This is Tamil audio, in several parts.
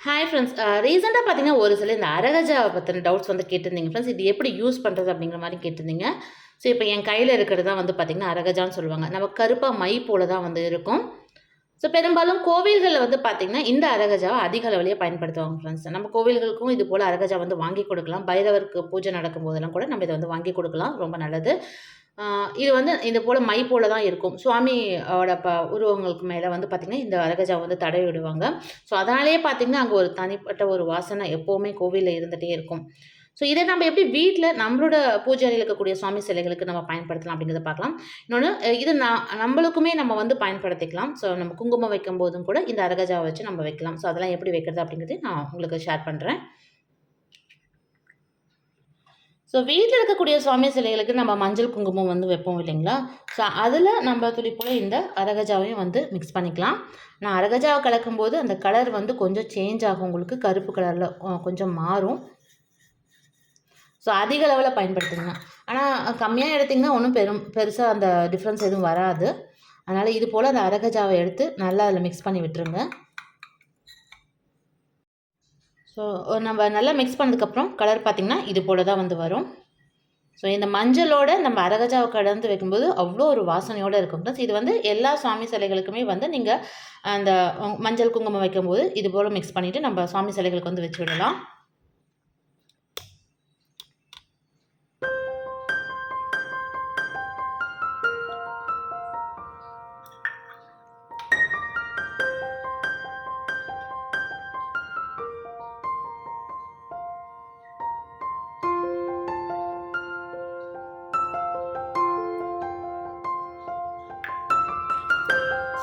ஹாய் ஃப்ரெண்ட்ஸ் ரீசெண்டாக uh, பார்த்தீங்கன்னா ஒரு சில இந்த அரகஜாவை பற்றின டவுட்ஸ் வந்து கேட்டிருந்தீங்க. ஃப்ரெண்ட்ஸ் இது எப்படி யூஸ் பண்ணுறது அப்படிங்கிற மாதிரி கேட்டிருந்தீங்க. ஸோ இப்போ என் கையில் இருக்கிறது தான் வந்து பார்த்திங்கன்னா அரகஜான்னு சொல்லுவாங்க. நம்ம கருப்பாக மை போல தான் வந்து இருக்கும். ஸோ பெரும்பாலும் கோவில்களில் வந்து பார்த்திங்கன்னா இந்த அரகஜாவை அதிக அளவிலேயே பயன்படுத்துவாங்க ஃப்ரெண்ட்ஸ் நம்ம கோவில்களுக்கும் இது போல் அரகஜா வந்து வாங்கி கொடுக்கலாம். பைரவருக்கு பூஜை நடக்கும் போதெல்லாம் கூட நம்ம இதை வந்து வாங்கி கொடுக்கலாம். ரொம்ப நல்லது. இது வந்து இது போல் மை போல தான் இருக்கும். சுவாமியோட ப உருவங்களுக்கு மேலே வந்து பார்த்திங்கன்னா இந்த அரகஜா வந்து தடவி விடுவாங்க. ஸோ அதனாலேயே பார்த்திங்கன்னா அங்கே ஒரு தனிப்பட்ட ஒரு வாசனை எப்போவுமே கோவிலில் இருந்துகிட்டே இருக்கும். ஸோ இதை நம்ம எப்படி வீட்டில் நம்மளோட பூஜாரியில் இருக்கக்கூடிய சுவாமி சிலைகளுக்கு நம்ம பயன்படுத்தலாம் அப்படிங்கிறத பார்க்கலாம். இன்னொன்று இது நான் நம்மளுக்குமே நம்ம வந்து பயன்படுத்திக்கலாம். ஸோ நம்ம குங்குமம் வைக்கும் போதும் கூட இந்த அரகஜாவை வச்சு நம்ம வைக்கலாம். ஸோ அதெல்லாம் எப்படி வைக்கிறது அப்படிங்கிறது நான் உங்களுக்கு ஷேர் பண்ணுறேன் ஸோ வீட்டில் இருக்கக்கூடிய சுவாமி சிலைகளுக்கு நம்ம மஞ்சள் குங்குமம் வந்து வைப்போம் இல்லைங்களா? ஸோ அதில் நம்ம துளி போல் இந்த அரகஜாவையும் வந்து மிக்ஸ் பண்ணிக்கலாம். நான் அரகஜாவை கலக்கும்போது அந்த கலர் வந்து கொஞ்சம் சேஞ்ச் ஆகும் உங்களுக்கு. கருப்பு கலரில் கொஞ்சம் மாறும். ஸோ அதிக அளவில் பயன்படுத்துங்க. ஆனால் கம்மியாக எடுத்திங்கன்னா ஒன்றும் பெரும் பெருசாக அந்த டிஃப்ரென்ஸ் எதுவும் வராது. அதனால் இது போல் அந்த அரகஜாவை எடுத்து நல்லா அதில் மிக்ஸ் பண்ணி விட்டுருங்க. ஸோ நம்ம நல்லா மிக்ஸ் பண்ணதுக்கப்புறம் கலர் பார்த்திங்கன்னா இது போல் தான் வந்து வரும். ஸோ இந்த மஞ்சளோட நம்ம அரகஜாவை கடந்து வைக்கும்போது அவ்வளோ ஒரு வாசனையோடு இருக்கும். ப்ளஸ் இது வந்து எல்லா சுவாமி சிலைகளுக்குமே வந்து நீங்கள் அந்த மஞ்சள் குங்குமம் வைக்கும்போது இது போல் மிக்ஸ் பண்ணிவிட்டு நம்ம சுவாமி சிலைகளுக்கு வந்து வச்சு விடலாம்.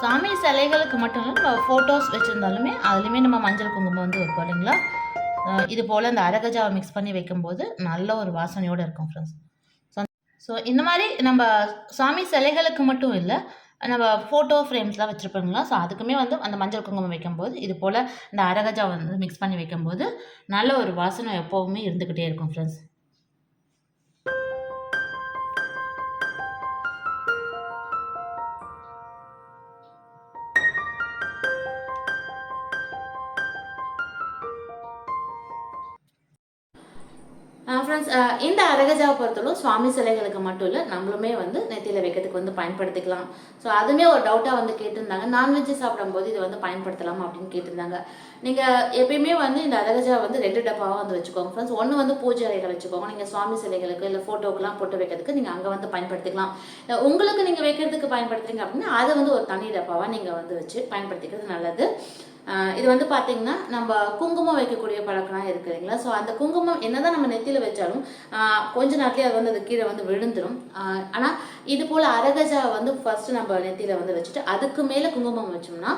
சாமி சிலைகளுக்கு மட்டும் இல்லை நம்ம ஃபோட்டோஸ் வச்சுருந்தாலுமே அதுலேயுமே நம்ம மஞ்சள் குங்குமம் வந்து வைப்போம் இல்லைங்களா? இது போல் அந்த அரகஜாவை மிக்ஸ் பண்ணி வைக்கும்போது நல்ல ஒரு வாசனையோடு இருக்கும் ஃப்ரெண்ட்ஸ் ஸோ ஸோ இந்த மாதிரி நம்ம சாமி சிலைகளுக்கு மட்டும் இல்லை நம்ம ஃபோட்டோ ஃப்ரேம்ஸ்லாம் வச்சுருப்போங்களா ஸோ அதுக்குமே வந்து அந்த மஞ்சள் குங்குமம் வைக்கும்போது இது போல் இந்த அரகஜா வந்து மிக்ஸ் பண்ணி வைக்கும்போது நல்ல ஒரு வாசனை எப்போவுமே இருந்துக்கிட்டே இருக்கும் ஃப்ரெண்ட்ஸ் ஃப்ரெண்ட்ஸ் இந்த அரகஜாவை பொறுத்தளவு சுவாமி சிலைகளுக்கு மட்டும் இல்லை நம்மளுமே வந்து நெத்தியில் வைக்கிறதுக்கு வந்து பயன்படுத்திக்கலாம். ஸோ அதுவுமே ஒரு டவுட்டாக வந்து கேட்டிருந்தாங்க. நான்வெஜ் சாப்பிடும்போது இது வந்து பயன்படுத்தலாம் அப்படின்னு கேட்டிருந்தாங்க. நீங்கள் எப்பயுமே வந்து இந்த அரகஜா வந்து ரெண்டு டப்பாவாக வந்து வச்சுக்கோங்க ஃப்ரெண்ட்ஸ் ஒன்று வந்து பூஜை அறைகள் வச்சுக்கோங்க. நீங்கள் சுவாமி சிலைகளுக்கு இல்லை ஃபோட்டோக்கெலாம் போட்டு வைக்கிறதுக்கு நீங்கள் அங்கே வந்து பயன்படுத்திக்கலாம். இல்லை உங்களுக்கு நீங்கள் வைக்கிறதுக்கு பயன்படுத்துறீங்க அப்படின்னா அதை வந்து ஒரு தனி டப்பாவாக நீங்கள் வந்து வச்சு பயன்படுத்திக்கிறது நல்லது. இது வந்து பார்த்தீங்கன்னா நம்ம குங்குமம் வைக்கக்கூடிய பழக்கம்லாம் இருக்கு இல்லைங்களா? ஸோ அந்த குங்குமம் என்னதான் நம்ம நெத்தியில் வச்சாலும் ஆஹ் கொஞ்ச நேரத்துலேயே அது வந்து அது கீழே வந்து விழுந்துடும் ஆனால் இது போல் அரகஜா வந்து ஃபஸ்ட்டு நம்ம நெத்தியில் வந்து வச்சுட்டு அதுக்கு மேலே குங்குமம் வச்சோம்னா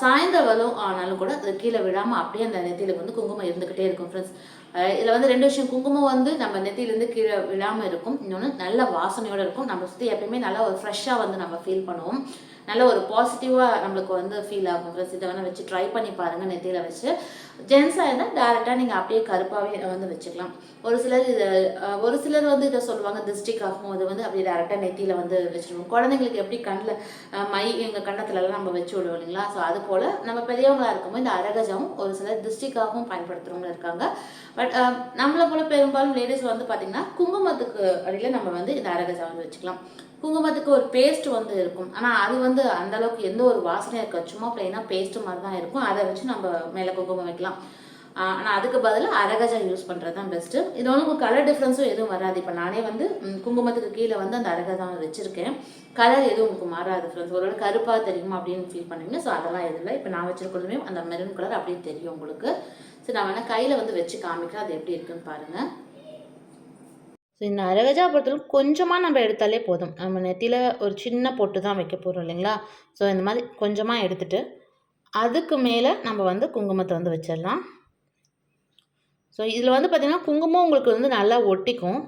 சாயந்தரம் ஆனாலும் கூட அது கீழே விழாமல் அப்படியே அந்த நெத்தியில் வந்து குங்குமம் இருந்துக்கிட்டே இருக்கும் ஃப்ரெண்ட்ஸ் இதில் வந்து ரெண்டு விஷயம் குங்குமம் வந்து நம்ம நெத்தியிலேருந்து கீழே விழாமல் இருக்கும். இன்னொன்று நல்ல வாசனையோடு இருக்கும். நம்ம சுற்றி எப்பயுமே நல்லா ஒரு ஃப்ரெஷ்ஷாக வந்து நம்ம ஃபீல் பண்ணுவோம். நல்ல ஒரு பாசிட்டிவாக நம்மளுக்கு வந்து ஃபீல் ஆகும் ஃப்ரெண்ட்ஸ் இதை வேணால் வச்சு ட்ரை பண்ணி பாருங்கள் நெத்தியில் வச்சு. ஜென்ஸாக இருந்தால் டேரெக்டாக நீங்கள் அப்படியே கருப்பாகவே வந்து வச்சுக்கலாம். ஒரு சிலர் இதை ஒரு சிலர் வந்து இதை சொல்லுவாங்க திருஷ்டிக் ஆகும் அது வந்து அப்படியே டேரெக்டாக நெத்தியில் வந்து வச்சுருவோம். குழந்தைங்களுக்கு எப்படி கண்ணில் மை எங்கள் கண்ணத்துலலாம் நம்ம வச்சு விடுவோம் இல்லைங்களா? ஸோ அது போல் நம்ம பெரியவங்களாக இருக்கும்போது இந்த அரகஜாவும் ஒரு சிலர் திருஷ்டிக்காகவும் பயன்படுத்துகிறவங்க இருக்காங்க. பட் நம்மளை போல் பெரும்பாலும் லேடிஸ் வந்து பார்த்திங்கன்னா குங்குமத்துக்கு அடியில் நம்ம வந்து இந்த அரகஜா வந்து வச்சுக்கலாம். குங்குமத்துக்கு ஒரு பேஸ்ட் வந்து இருக்கும். ஆனால் அது வந்து அந்த அளவுக்கு எந்த ஒரு வாசனையும் இருக்காது. சும்மா ப்ளைனாக பேஸ்ட் மாதிரி தான் இருக்கும். அதை வச்சு நம்ம மேலே குங்குமம் வைக்கலாம். ஆனால் அதுக்கு பதிலாக அரகஜா யூஸ் பண்ணுறது தான் பெஸ்ட்டு இதோட கலர் டிஃப்ரென்ஸும் எதுவும் வராது. இப்போ நானே வந்து குங்குமத்துக்கு கீழே வந்து அந்த அரகஜா வச்சுருக்கேன். கலர் எதுவும் உங்களுக்கு மாறாது ஃப்ரெண்ட்ஸ் ஒரு கருப்பாக தெரியுமா அப்படின்னு ஃபீல் பண்ணுவீங்க ஸோ அதெல்லாம் எதுவும் இல்லை. இப்போ நான் வச்சிருக்கிறதுமே அந்த மெரூன் கலர் அப்படியே தெரியும் உங்களுக்கு. ஸோ நான் வேணால் கையில் வந்து வச்சு காமிக்கிறேன். அது எப்படி இருக்குன்னு பாருங்கள் ஸோ இந்த அரகஜா பொறுத்தவரைக்கும் கொஞ்சமாக நம்ம எடுத்தாலே போதும். நம்ம நெத்தியில் ஒரு சின்ன பொட்டு தான் வைக்க போகிறோம் இல்லைங்களா? ஸோ இந்த மாதிரி கொஞ்சமாக எடுத்துட்டு அதுக்கு மேலே நம்ம வந்து குங்குமத்தை வந்து வச்சிடலாம். ஸோ இதில் வந்து பார்த்திங்கன்னா குங்குமம் உங்களுக்கு வந்து நல்லா ஒட்டிக்கும்.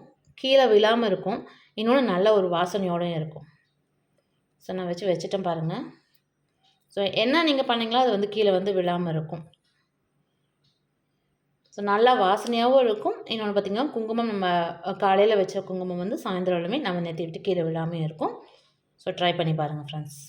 கீழே விழாமல் இருக்கும். இன்னொன்று நல்ல ஒரு வாசனையோடையும் இருக்கும். ஸோ நான் வச்சு வச்சுட்டேன் பாருங்கள் ஸோ என்ன நீங்கள் பண்ணீங்களோ அது வந்து கீழே வந்து விழாமல் இருக்கும். ஸோ நல்லா வாசனையாகவும் இருக்கும். இன்னொன்று பார்த்திங்கன்னா குங்குமம் நம்ம காலையில் வச்ச குங்குமம் வந்து சாயந்தரமே நம்ம நெத்தி விட்டு கீழே விழாமல் இருக்கும். ஸோ ட்ரை பண்ணி பாருங்கள் ஃப்ரெண்ட்ஸ்